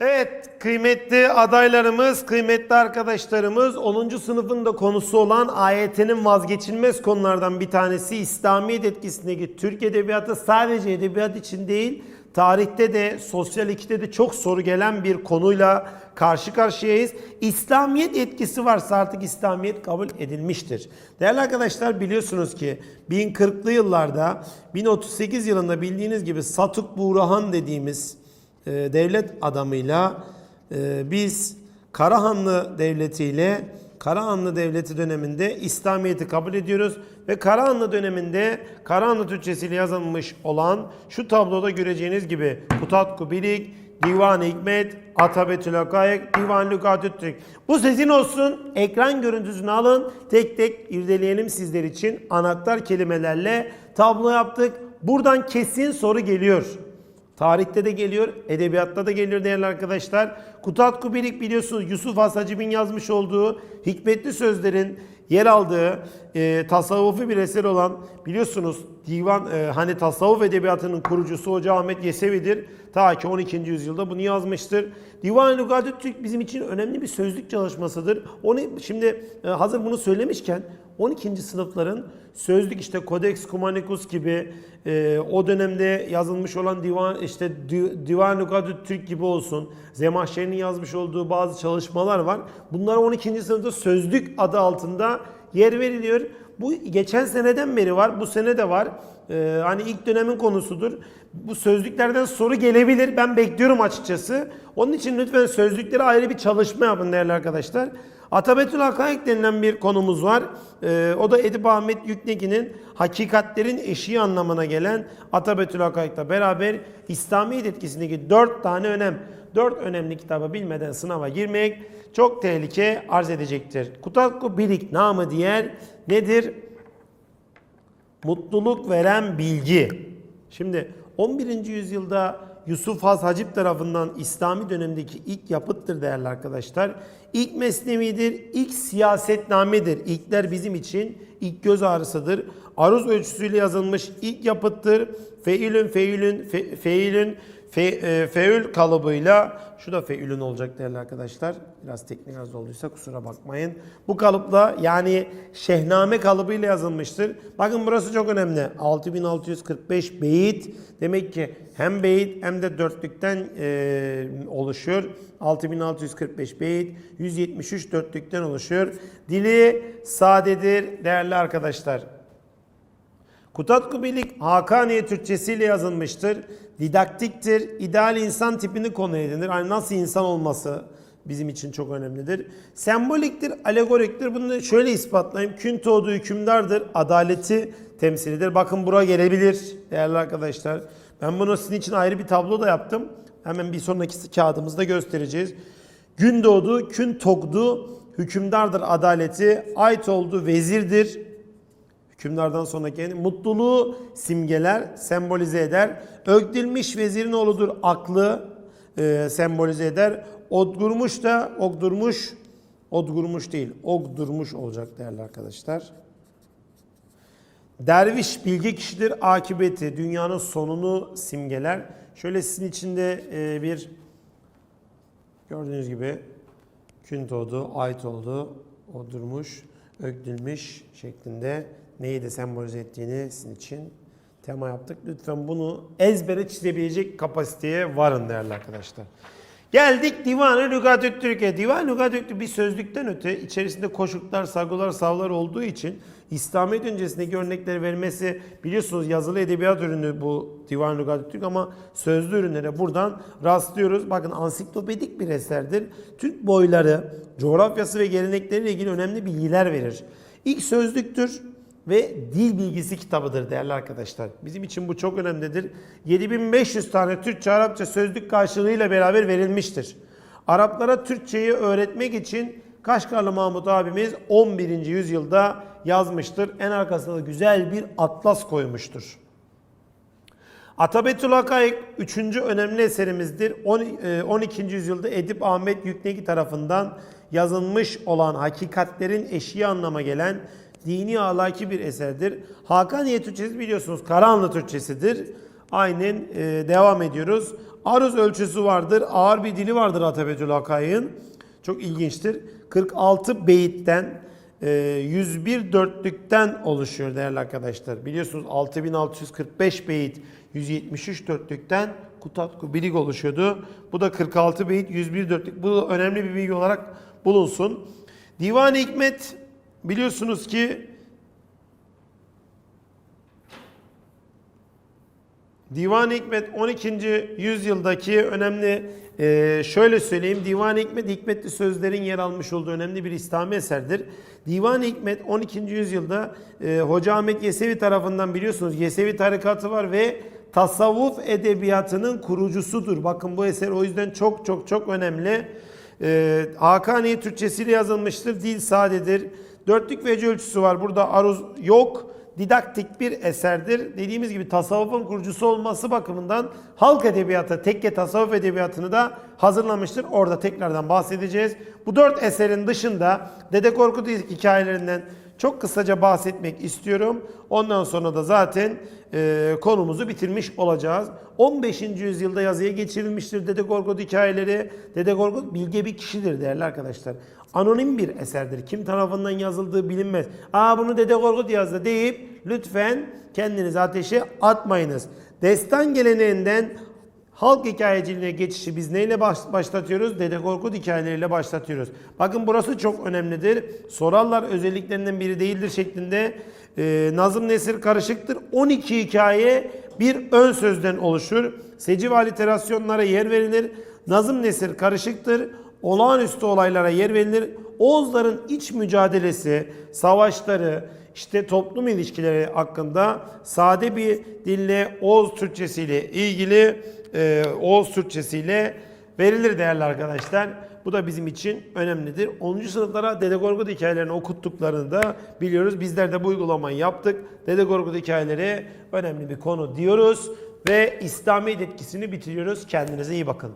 Evet, kıymetli adaylarımız, kıymetli arkadaşlarımız 10. sınıfın da konusu olan AYT'nin vazgeçilmez konulardan bir tanesi İslamiyet etkisindeki Türk Edebiyatı sadece edebiyat için değil, tarihte de, sosyal ikide de çok soru gelen bir konuyla karşı karşıyayız. İslamiyet etkisi varsa artık İslamiyet kabul edilmiştir. Değerli arkadaşlar biliyorsunuz ki 1040'lı yıllarda 1038 yılında bildiğiniz gibi Satuk Buğrahan dediğimiz e, devlet adamıyla e, biz Karahanlı Devleti ile Karahanlı Devleti döneminde İslamiyet'i kabul ediyoruz ve Karahanlı döneminde Karahanlı Türkçesiyle yazılmış olan şu tabloda göreceğiniz gibi Kutatku Bilik, Divan-ı Hikmet, Atabetül Hakayek, Divan Lügatü Türk. Bu sizin olsun. Ekran görüntüsünü alın. Tek tek irdeleyelim sizler için. Anahtar kelimelerle tablo yaptık. Buradan kesin soru geliyor. Tarihte de geliyor, edebiyatta da geliyor değerli arkadaşlar. Kutat Kubilik biliyorsunuz Yusuf Has yazmış olduğu hikmetli sözlerin yer aldığı e, tasavvufi bir eser olan biliyorsunuz divan e, hani tasavvuf edebiyatının kurucusu Hoca Ahmet Yesevi'dir. Ta ki 12. yüzyılda bunu yazmıştır. Divan-ı Lügat-ı Türk bizim için önemli bir sözlük çalışmasıdır. Onu şimdi e, hazır bunu söylemişken 12. sınıfların sözlük işte Codex Cumanicus gibi e, o dönemde yazılmış olan divan işte Di- Divan Lügat-ı Türk gibi olsun. Zemahşeri'nin yazmış olduğu bazı çalışmalar var. Bunlar 12. sınıfta sözlük adı altında yer veriliyor. Bu geçen seneden beri var. Bu sene de var. Ee, hani ilk dönemin konusudur. Bu sözlüklerden soru gelebilir. Ben bekliyorum açıkçası. Onun için lütfen sözlükleri ayrı bir çalışma yapın değerli arkadaşlar. Atabetül Hakaik denilen bir konumuz var. Ee, o da Edip Ahmet Yüknegi'nin hakikatlerin eşiği anlamına gelen Atabetül Hakaik'le beraber İslamiyet etkisindeki dört tane önem. Dört önemli kitabı bilmeden sınava girmek çok tehlike arz edecektir. Kutatku Bilik namı diğer nedir? Mutluluk veren bilgi. Şimdi 11. yüzyılda Yusuf Has Hacip tarafından İslami dönemdeki ilk yapıttır değerli arkadaşlar. İlk mesnevidir, ilk siyasetnamedir. İlkler bizim için ilk göz ağrısıdır. Aruz ölçüsüyle yazılmış ilk yapıttır. Feilün, feilün, fe, feilün, fe, e, feül kalıbıyla, şu da feülün olacak değerli arkadaşlar. Biraz teknik az olduysa kusura bakmayın. Bu kalıpla yani şehname kalıbıyla yazılmıştır. Bakın burası çok önemli. 6645 beyit. Demek ki hem beyit hem de dörtlükten e, oluşuyor. 6645 beyit, 173 dörtlükten oluşuyor. Dili sadedir değerli arkadaşlar. Kutatku Bilik Hakaniye Türkçesiyle yazılmıştır. Didaktiktir. İdeal insan tipini konu edinir. Yani nasıl insan olması bizim için çok önemlidir. Semboliktir, alegoriktir. Bunu şöyle ispatlayayım. Kün doğdu hükümdardır. Adaleti temsilidir. Bakın buraya gelebilir değerli arkadaşlar. Ben bunu sizin için ayrı bir tablo da yaptım. Hemen bir sonraki kağıdımızda göstereceğiz. Gün doğdu, kün togdu, hükümdardır adaleti, ait oldu vezirdir, Hükümdardan sonraki yani mutluluğu simgeler, sembolize eder. Ögdilmiş vezirin oğludur aklı e, sembolize eder. Odgurmuş da ogdurmuş, odgurmuş değil, ogdurmuş olacak değerli arkadaşlar. Derviş bilgi kişidir, akibeti, dünyanın sonunu simgeler. Şöyle sizin içinde e, bir gördüğünüz gibi kün doğdu, ait oldu, odurmuş, ögdülmüş şeklinde neyi de sembolize ettiğini sizin için tema yaptık. Lütfen bunu ezbere çizebilecek kapasiteye varın değerli arkadaşlar. Geldik Divan-ı Lügatü Türkiye. Divan-ı Lügatü Türk bir sözlükten öte içerisinde koşuklar, sargılar, savlar olduğu için İslamiyet öncesindeki örnekleri vermesi biliyorsunuz yazılı edebiyat ürünü bu Divan-ı Lügatü Türk ama sözlü ürünlere buradan rastlıyoruz. Bakın ansiklopedik bir eserdir. Türk boyları, coğrafyası ve gelenekleriyle ilgili önemli bilgiler verir. İlk sözlüktür ve dil bilgisi kitabıdır değerli arkadaşlar. Bizim için bu çok önemlidir. 7500 tane Türkçe Arapça sözlük karşılığıyla beraber verilmiştir. Araplara Türkçeyi öğretmek için Kaşgarlı Mahmut abimiz 11. yüzyılda yazmıştır. En arkasında da güzel bir atlas koymuştur. Atabetül Hakaik 3. önemli eserimizdir. On- e, 12. yüzyılda Edip Ahmet Yüknegi tarafından yazılmış olan hakikatlerin eşiği anlama gelen dini ahlaki bir eserdir. Hakaniye Türkçesi biliyorsunuz Karahanlı Türkçesidir. Aynen e, devam ediyoruz. Aruz ölçüsü vardır. Ağır bir dili vardır Atabetül Hakay'ın. Çok ilginçtir. 46 beyitten e, 101 dörtlükten oluşuyor değerli arkadaşlar. Biliyorsunuz 6645 beyit 173 dörtlükten Kutatku Bilig oluşuyordu. Bu da 46 beyit 101 dörtlük. Bu da önemli bir bilgi olarak bulunsun. Divan-ı Hikmet biliyorsunuz ki Divan-ı Hikmet 12. yüzyıldaki önemli e, şöyle söyleyeyim Divan-ı Hikmet hikmetli sözlerin yer almış olduğu önemli bir İslami eserdir. Divan-ı Hikmet 12. yüzyılda e, Hoca Ahmet Yesevi tarafından biliyorsunuz Yesevi tarikatı var ve tasavvuf edebiyatının kurucusudur. Bakın bu eser o yüzden çok çok çok önemli. E, Hakani Türkçesiyle yazılmıştır. Dil sadedir. Dörtlük vece ölçüsü var. Burada aruz yok didaktik bir eserdir. Dediğimiz gibi tasavvufun kurucusu olması bakımından halk edebiyatı, tekke tasavvuf edebiyatını da hazırlamıştır. Orada tekrardan bahsedeceğiz. Bu dört eserin dışında Dede Korkut hikayelerinden çok kısaca bahsetmek istiyorum. Ondan sonra da zaten e, konumuzu bitirmiş olacağız. 15. yüzyılda yazıya geçirilmiştir Dede Korkut hikayeleri. Dede Korkut bilge bir kişidir değerli arkadaşlar. Anonim bir eserdir. Kim tarafından yazıldığı bilinmez. Aa bunu Dede Korkut yazdı deyip lütfen kendinizi ateşe atmayınız. Destan geleneğinden halk hikayeciliğine geçişi biz neyle baş- başlatıyoruz? Dede Korkut hikayeleriyle başlatıyoruz. Bakın burası çok önemlidir. Sorarlar özelliklerinden biri değildir şeklinde. Ee, Nazım Nesir karışıktır. 12 hikaye bir ön sözden oluşur. Seci ve aliterasyonlara yer verilir. Nazım Nesir karışıktır. Olağanüstü olaylara yer verilir. Oğuzların iç mücadelesi, savaşları, işte toplum ilişkileri hakkında sade bir dille Oğuz Türkçesiyle ilgili e, Oğuz Türkçesiyle verilir değerli arkadaşlar. Bu da bizim için önemlidir. 10. sınıflara Dede Korkut hikayelerini okuttuklarını da biliyoruz. Bizler de bu uygulamayı yaptık. Dede Korkut hikayeleri önemli bir konu diyoruz ve İslamiyet etkisini bitiriyoruz. Kendinize iyi bakın.